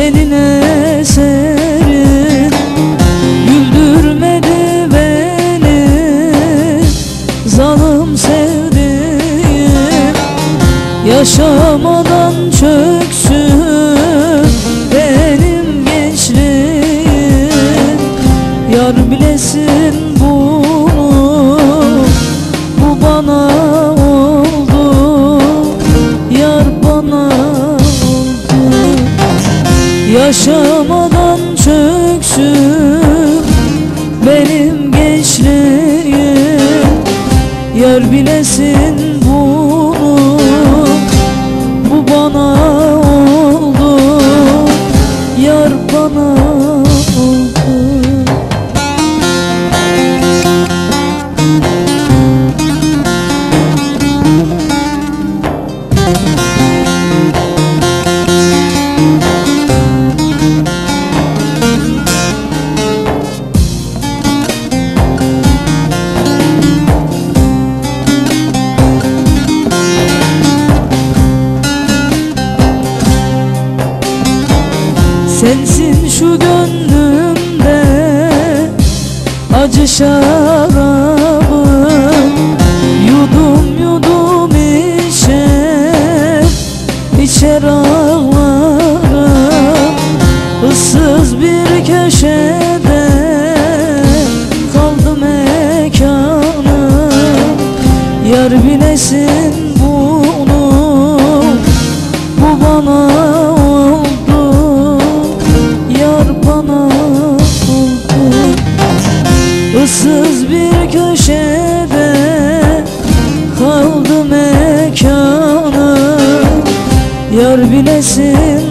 senin eserin Güldürmedi beni zalim sevdiğim. Yaşamadan çöksün Yar 着 bir köşede kaldı mekanım Yar bilesin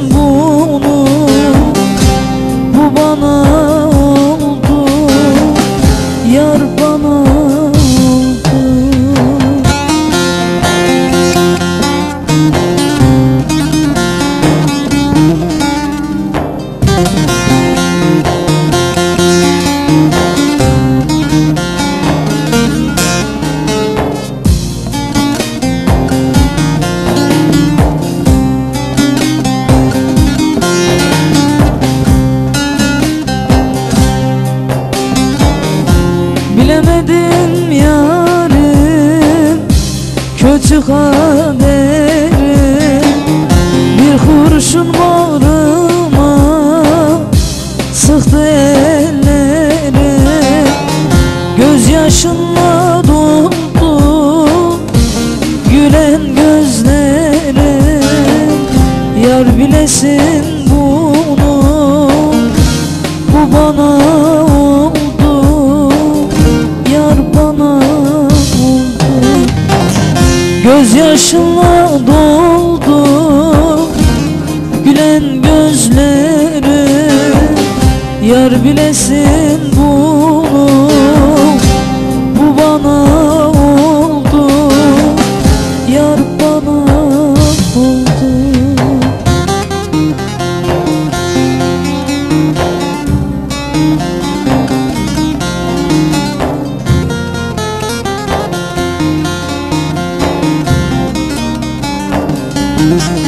Bilemedim yarim kötü kaderim Bir kurşun bağrıma sıktı ellerim Gözyaşınla doldu gülen gözlerim Yar bilesin Gözyaşınla doldu Gülen gözlerim Yar bilesin bunu Mm-hmm.